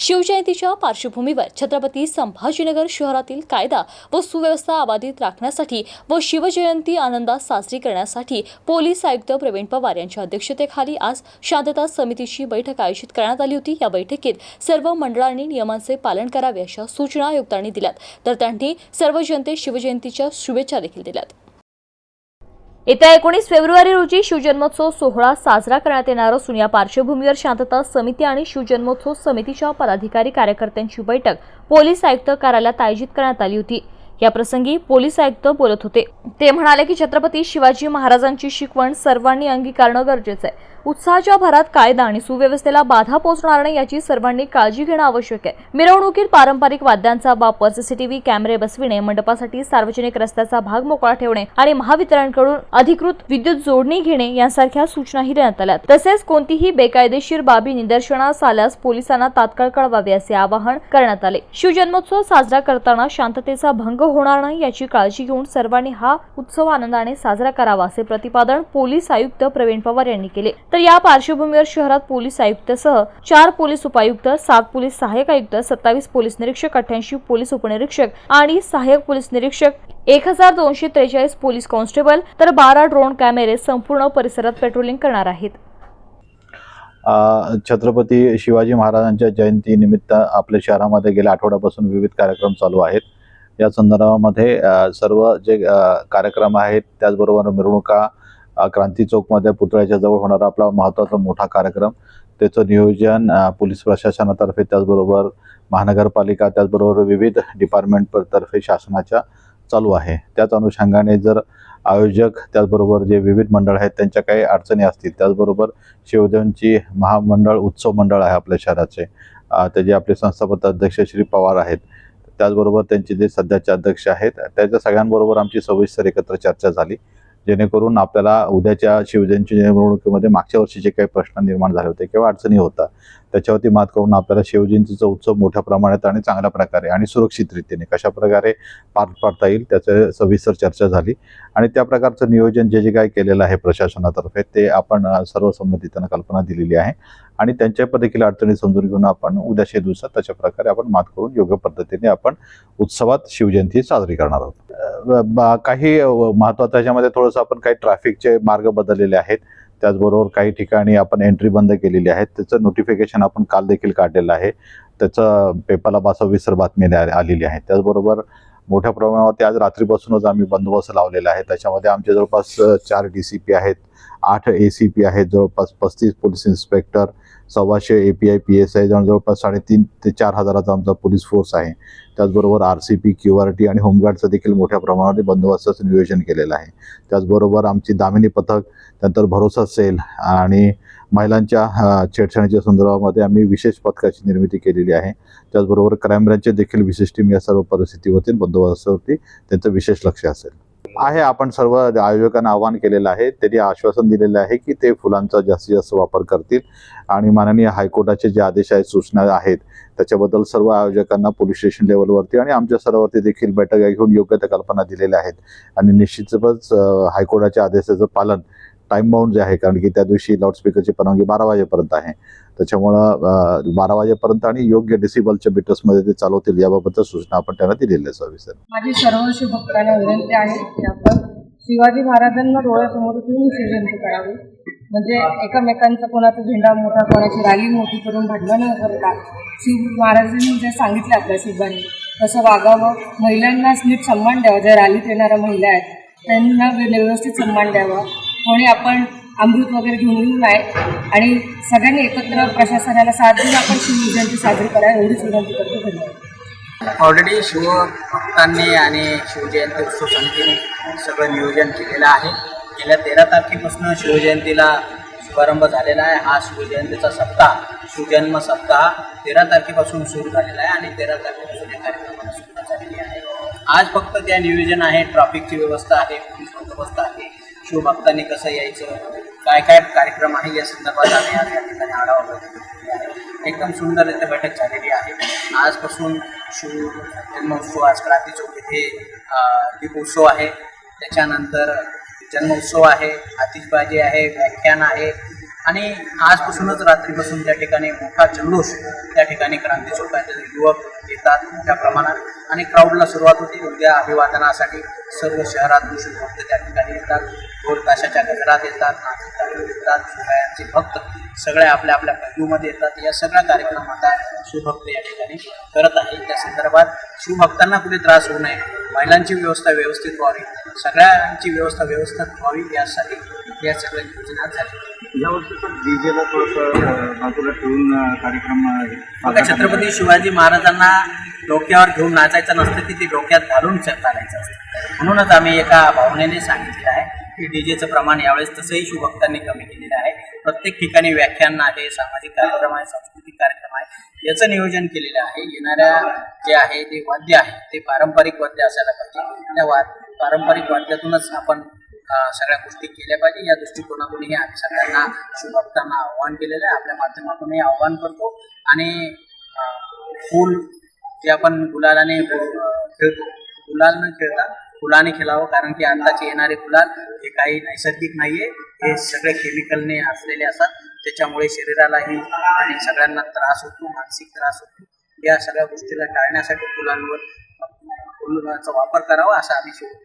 शिवजयंतीच्या पार्श्वभूमीवर छत्रपती संभाजीनगर शहरातील कायदा व सुव्यवस्था अबाधित राखण्यासाठी व शिवजयंती आनंदात साजरी करण्यासाठी पोलीस आयुक्त प्रवीण पवार यांच्या अध्यक्षतेखाली आज शांतता समितीची बैठक आयोजित करण्यात आली होती. या बैठकीत सर्व मंडळांनी नियमांचे पालन करावे अशा सूचना आयुक्तांनी दिल्यात. तर त्यांनी सर्व जनते शिवजयंतीच्या शुभेच्छा देखील दिल्यात. येत्या एकोणीस फेब्रुवारी रोजी शिवजन्मोत्सव सोहळा साजरा करण्यात येणार असून या पार्श्वभूमीवर शांतता समिती आणि शिवजन्मोत्सव समितीच्या पदाधिकारी कार्यकर्त्यांची बैठक पोलीस आयुक्त कार्यालयात आयोजित करण्यात आली होती. या प्रसंगी पोलीस आयुक्त बोलत होते. ते म्हणाले की छत्रपती शिवाजी महाराजांची शिकवण सर्वांनी अंगीकारणं गरजेचं आहे. उत्साहाच्या भरात कायदा आणि सुव्यवस्थेला बाधा पोहोचणार नाही याची सर्वांनी काळजी घेणं आवश्यक आहे. मिरवणुकीत पारंपरिक वाद्यांचा वापर सीसीटीव्ही कॅमेरे बसविणे मंडपासाठी सार्वजनिक रस्त्याचा भाग मोकळा ठेवणे आणि महावितरणकडून अधिकृत विद्युत जोडणी घेणे यांसारख्या सूचनाही देण्यात आल्या. तसेच कोणतीही बेकायदेशीर बाबी निदर्शनास आल्यास पोलिसांना तात्काळ कळवावे असे आवाहन करण्यात आले. शिवजन्मोत्सव साजरा करताना शांततेचा भंग होणार नाही याची काळजी घेऊन सर्वांनी हा उत्सव आनंदाने साजरा करावा असे प्रतिपादन पोलीस आयुक्त प्रवीण पवार यांनी केले. तर या पार्श्वभूमीवर शहरात पोलीस आयुक्तसह चार पोलीस उपायुक्त सात पोलीस सहाय्यक आयुक्त सत्तावीस पोलीस निरीक्षक अठ्याऐंशी पोलीस उपनिरीक्षक आणि सहाय्यक पोलीस निरीक्षक एक हजार दोनशे त्रेचाळीस पोलीस कॉन्स्टेबल तर बारा ड्रोन कॅमेरे संपूर्ण परिसरात पेट्रोलिंग करणार आहेत. छत्रपती शिवाजी महाराजांच्या जयंतीनिमित्त आपल्या शहरामध्ये गेल्या आठवड्यापासून विविध कार्यक्रम चालू आहेत. या संदर्भामध्ये सर्व जे कार्यक्रम आहेत त्याचबरोबर मिरवणुका क्रांती चौकमध्ये पुतळ्याच्या जवळ होणारा आपला महत्त्वाचा मोठा कार्यक्रम. त्याचं नियोजन पोलीस प्रशासनातर्फे त्याचबरोबर महानगरपालिका त्याचबरोबर विविध डिपार्टमेंट तर्फे शासनाच्या चालू आहे. त्याच अनुषंगाने जर आयोजक त्याचबरोबर जे विविध मंडळ आहेत त्यांच्या काही अडचणी असतील त्याचबरोबर शिवजयंती महामंडळ उत्सव मंडळ आहे आपल्या शहराचे. त्याचे आपले संस्थापक अध्यक्ष श्री पवार आहेत त्याचबरोबर त्यांचे जे सध्याचे अध्यक्ष आहेत त्याच्या सगळ्यांबरोबर आमची सविस्तर एकत्र चर्चा झाली. जेणेकरून आपल्याला उद्याच्या शिवजयंती निवडणुकीमध्ये मागच्या वर्षी जे काही प्रश्न निर्माण झाले होते किंवा अडचणी होता त्याच्यावरती मात करून आपल्याला शिवजयंतीचा उत्सव मोठ्या प्रमाणात आणि चांगल्या प्रकारे आणि सुरक्षित रीतीने कशा प्रकारे पार पाडता येईल त्याचं सविस्तर चर्चा झाली. आणि त्या प्रकारचं नियोजन जे जे काय केलेलं आहे प्रशासनातर्फे ते आपण अ, कल्पना दिलेली आहे. आणि त्यांच्या पण देखील अडचणी समजून घेऊन आपण उद्याच्या दिवसात तशा प्रकारे आपण मात करून योग्य पद्धतीने आपण उत्सवात शिवजयंती साजरी करणार आहोत. काही अ, त्याच्यामध्ये थोडंसं आपण काही ट्रॅफिकचे मार्ग बदललेले आहेत. त्याचबरोबर काही ठिकाणी आपण एंट्री बंद केलेली आहे त्याचं नोटिफिकेशन आपण काल देखील काढलेलं आहे. त्याचं पेपरला बासविसर बातमी आलेली आहे. त्याचबरोबर मोठ्या प्रमाणावरती आज रात्रीपासूनच आम्ही बंदोबस्त लावलेला आहे. त्याच्यामध्ये आमचे जवळपास चार डी सी पी आहेत आठ ए सी पी आहेत जवळपास पस्तीस पोलीस इन्स्पेक्टर सव्वाशे A P I P S I जवळपास साडेतीन ते चार हजाराचा आमचा पोलीस फोर्स आहे. त्याचबरोबर R C P Q R T आणि होमगार्डचं देखील मोठ्या प्रमाणावर बंदोबस्ताचं नियोजन केलेलं आहे. त्याचबरोबर आमची दामिनी पथक त्यानंतर भरोसा सेल आणि महिलांच्या छेडछाडीच्या संदर्भामध्ये आम्ही विशेष पथकाची निर्मिती केलेली आहे. त्याचबरोबर क्राईम ब्रँचचे देखील विशेष टीम या सर्व परिस्थितीवरती बंदोबस्तावरती त्यांचं विशेष लक्ष असेल. आहे आपण सर्व आयोजकांना आवाहन केलेलं आहे त्यांनी आश्वासन दिलेलं आहे की ते फुलांचा जास्तीत जास्त वापर करतील. आणि माननीय हायकोर्टाचे जे आदेश आहेत सूचना आहेत त्याच्याबद्दल सर्व आयोजकांना पोलीस स्टेशन लेवलवरती आणि आमच्या स्तरावरती देखील बैठका घेऊन योग्य त्या कल्पना दिलेल्या आहेत. आणि निश्चितच हायकोर्टाच्या आदेशाचं पालन टाईम बाउंड जे आहे कारण की त्या दिवशी लाऊडस्पीकरची परवानगी बारा वाजेपर्यंत आहे. त्याच्यामुळं बारा वाजेपर्यंत आणि योग्य डिसिबलच्या मीटर्समध्ये ते चालवतील याबाबतच्या सूचना आपण त्यांना दिलेल्या आहेत सविस्तर. माझी सर्व शिवभक्तांना विनंती आहे की आपण शिवाजी महाराजांना डोळ्यासमोर ठेवून शिवजयंती करावी. म्हणजे एकमेकांचा कोणाचा झेंडा मोठा कोणाची रॅली मोठी करून भांडणं न करता शिव महाराजांनी जे सांगितलं आपल्या शिवांनी तसं वागावं. महिलांना नीट सन्मान द्यावा. ज्या रॅलीत येणाऱ्या महिला आहेत त्यांना व्यवस्थित सन्मान द्यावा. कोणी आपण अमृत वगैरे घेऊन येऊ नये आणि सगळ्यांनी एकत्र प्रशासनाला साथ देऊन आपण शिवजयंती साजरी करा एवढीच विनंती करतो. धन्यवाद. ऑलरेडी शिवभक्तांनी आणि शिवजयंती उत्सव समितीने सगळं नियोजन केलेलं आहे. गेल्या तेरा तारखेपासून शिवजयंतीला शुभारंभ झालेला आहे. हा शिवजयंतीचा सप्ताह शिवजन्म सप्ताह तेरा तारखेपासून सुरू झालेला आहे आणि तेरा तारखेपासून या कार्यक्रमाला सुरुवात झालेली आहे. आज फक्त त्या नियोजन आहे ट्रॅफिकची व्यवस्था आहे पोलीस बंदोबस्त आहे. शिवभक्तांनी कसं यायचं? काय काय कार्यक्रम आहे? या संदर्भात आम्ही आज या ठिकाणी आढावा बैठक आहे. एकदम सुंदर बैठक झालेली आहे. आजपासून शिव जन्मोत्सव आज क्रांती चौक इथे दीपोत्सव आहे. त्याच्यानंतर जन्मोत्सव आहे आतिषबाजी आहे व्याख्यान आहे. आणि आजपासूनच रात्रीपासून त्या ठिकाणी मोठा जल्लोष त्या ठिकाणी क्रांती चौकात युवक येतात मोठ्या प्रमाणात. आणि क्राऊडला सुरुवात होते. उद्या अभिवादनासाठी सर्व शहरातून शिवभक्त त्या ठिकाणी येतात. ढोल ताशाच्या गजरात येतात गाजत येतात शिवरायांचे भक्त सगळे आपल्या आपल्या पैलूमध्ये येतात. या सगळ्या कार्यक्रम आता शिवभक्त या ठिकाणी करत आहे. त्या संदर्भात शिवभक्तांना कुठे त्रास होऊ नये. महिलांची व्यवस्था व्यवस्थित व्हावी. सगळ्यांची व्यवस्था व्यवस्थित व्हावी यासाठी या सगळ्या योजना झाल्या. यावर्षी पण डीजेला थोडंसं बाजूला ठेवून अं, कार्यक्रम बघा छत्रपती शिवाजी महाराजांना डोक्यावर घेऊन नाचायचं नसतं की ते डोक्यात घालून चालायचं असतं. म्हणूनच आम्ही एका भावनेने सांगितलेलं आहे की डीजेचं प्रमाण यावेळेस तसंही शिवभक्तांनी कमी केलेलं आहे. प्रत्येक ठिकाणी व्याख्यान आहे सामाजिक कार्यक्रम आहे सांस्कृतिक कार्यक्रम आहे. याचं नियोजन केलेलं आहे. येणाऱ्या जे आहे ते वाद्य आहे ते पारंपरिक वाद्य असायला पाहिजे. त्या वा पारंपरिक वाद्यातूनच आपण सगळ्या गोष्टी केल्या पाहिजे. या दृष्टिकोनातूनही आम्ही सगळ्यांना शिवभक्तांना आव्हान केलेलं आहे. आपल्या माध्यमातूनही आव्हान करतो. आणि फूल जे आपण गुलालाने खेळतो. गुलाल न खेळता फुलाने खेळावं कारण की आताचे येणारे गुलाल हे काही नैसर्गिक नाहीये. हे सगळे केमिकलने असलेले असतात. त्याच्यामुळे शरीरालाही आणि सगळ्यांना त्रास होतो मानसिक त्रास होतो. या सगळ्या गोष्टीला टाळण्यासाठी फुलांवर फुलांचा वापर करावा असं आम्ही शिवतो